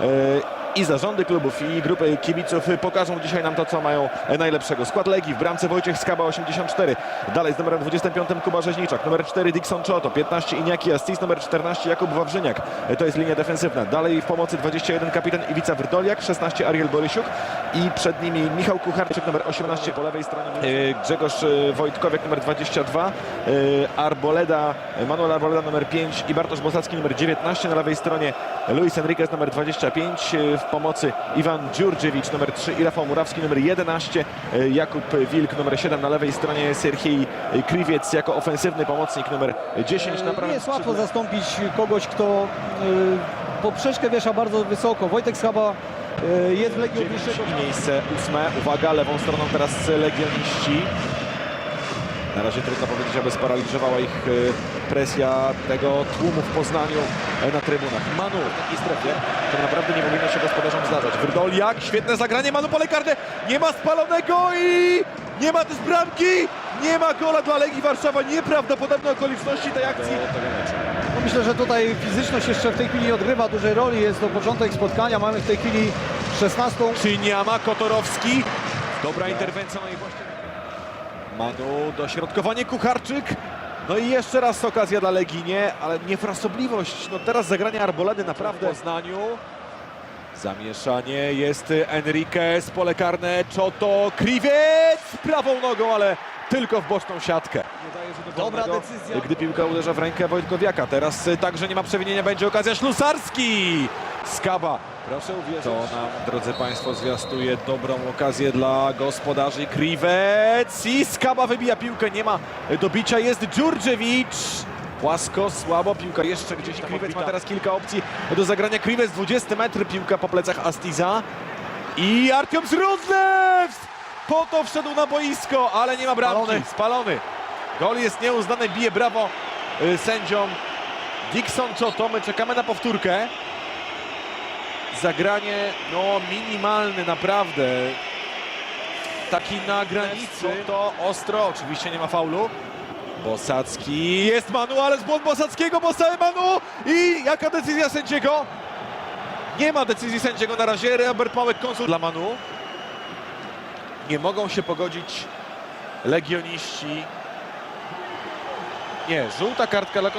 É... i zarządy klubów i grupy kibiców pokażą dzisiaj nam to, co mają najlepszego. Skład Legii w bramce Wojciech Skaba 84. Dalej z numerem 25 Kuba Rzeźniczak, numer 4 Dixon Czoto, 15 Iniaki Astis, numer 14 Jakub Wawrzyniak. To jest linia defensywna. Dalej w pomocy 21 kapitan Iwica Wrdoliak, 16 Ariel Borysiuk i przed nimi Michał Kucharczyk, numer 18 po lewej stronie. e, Grzegorz e, Wojtkowiak, numer 22, e, Arboleda, Manuel Arboleda, numer 5 i Bartosz Bosacki, numer 19 na lewej stronie. Luis Enriquez, numer 25 e, w pomocy Iwan Dziurdziewicz, numer 3 i Rafał Murawski, numer 11, e, Jakub Wilk, numer 7 na lewej stronie, Serhiej Kriwiec jako ofensywny pomocnik, numer 10 na Nie prawym jest łatwo zastąpić kogoś, kto y, poprzeczkę wiesza bardzo wysoko. Wojtek Schaba y, jest w Legii miejsce ósme. Uwaga, lewą stroną teraz legioniści. Na razie trudno powiedzieć, aby sparaliżowała ich e, presja tego tłumu w Poznaniu e, na trybunach. Manu w takiej strefie, to naprawdę nie powinno się gospodarzom zdarzać. Wrdoliak, świetne zagranie, Manu pole karne, nie ma spalonego i nie ma też bramki, nie ma gola dla Legii Warszawa. Nieprawdopodobne okoliczności tej akcji. No myślę, że tutaj fizyczność jeszcze w tej chwili nie odgrywa dużej roli. Jest to początek spotkania. Mamy w tej chwili 16. Czyniama, Kotorowski. Dobra interwencja, no i właśnie. Manu, dośrodkowanie, Kucharczyk. No i jeszcze raz okazja dla Leginie, ale niefrasobliwość. No teraz zagranie Arboledy naprawdę w Poznaniu. Zamieszanie jest Enriquez, pole karne, Czoto, Kriwiec prawą nogą, ale tylko w boczną siatkę. Dobra decyzja. Gdy piłka uderza w rękę Wojtkowiaka. Teraz także nie ma przewinienia, będzie okazja Ślusarski. Skaba. Proszę uwierzyć. To nam, drodzy Państwo, zwiastuje dobrą okazję dla gospodarzy. Kriwec i Skaba wybija piłkę. Nie ma dobicia. Jest Dżurdziewicz. Płasko, słabo, piłka jeszcze gdzieś Kriwec ma teraz kilka opcji do zagrania. Kriwec 20 metr, piłka po plecach Astiza. I Artiom Zrudlew! Po to wszedł na boisko, ale nie ma bramki. Spalony. Spalony. Gol jest nieuznany, bije brawo y, sędziom. Dixon Czoto, my czekamy na powtórkę. Zagranie, no minimalny naprawdę. Taki na granicy. To ostro, oczywiście nie ma faulu. Bosacki, jest Manu, ale z błąd Bosackiego, Bosały Manu i jaka decyzja sędziego? Nie ma decyzji sędziego na razie, Robert Małek konsult dla Manu. Nie mogą się pogodzić legioniści. Nie, żółta kartka dla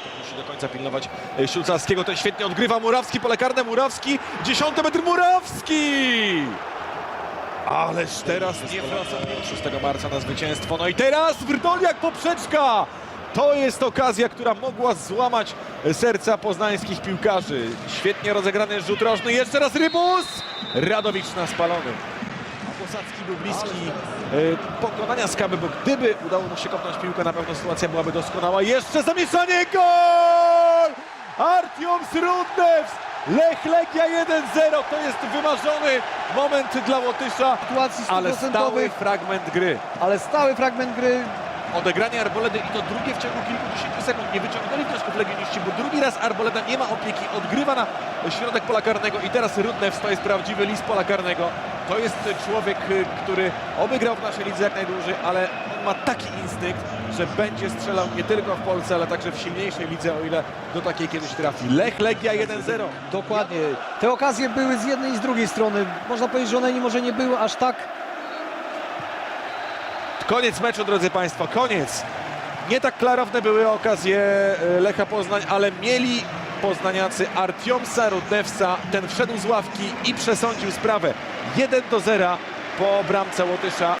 to musi do końca pilnować e, Ślusarskiego. Ten świetnie odgrywa Murawski, pole karne Murawski. Dziesiąty metr Murawski! Ależ teraz nie wraca 6 marca na zwycięstwo. No i teraz Wrdoliak poprzeczka! To jest okazja, która mogła złamać serca poznańskich piłkarzy. Świetnie rozegrany rzut rożny. Jeszcze raz Rybus! Radowicz na spalonym. A Posadzki był bliski e, pokonania Skaby, bo gdyby udało mu się kopnąć piłkę, na pewno sytuacja byłaby doskonała. Jeszcze zamieszanie, gol! Artiom Rudnews! Lech Legia 1-0, to jest wymarzony moment dla Łotysza, ale stały fragment gry. ale stały fragment gry. Odegranie Arboledy i to drugie w ciągu kilkudziesięciu sekund. Nie wyciągnęli wniosków legioniści, bo drugi raz Arboleda nie ma opieki, odgrywa na środek pola karnego i teraz Rudnew to jest prawdziwy list pola karnego. To jest człowiek, który oby grał w naszej lidze jak najdłużej, ale on ma taki instynkt, że będzie strzelał nie tylko w Polsce, ale także w silniejszej lidze, o ile do takiej kiedyś trafi. Lech Legia 1-0. Dokładnie. Te okazje były z jednej i z drugiej strony. Można powiedzieć, że one może nie były aż tak Koniec meczu, drodzy Państwo, koniec. Nie tak klarowne były okazje e, Lecha Poznań, ale mieli poznaniacy Artiomsa Rudnewsa. Ten wszedł z ławki i przesądził sprawę 1 do 0 po bramce Łotysza.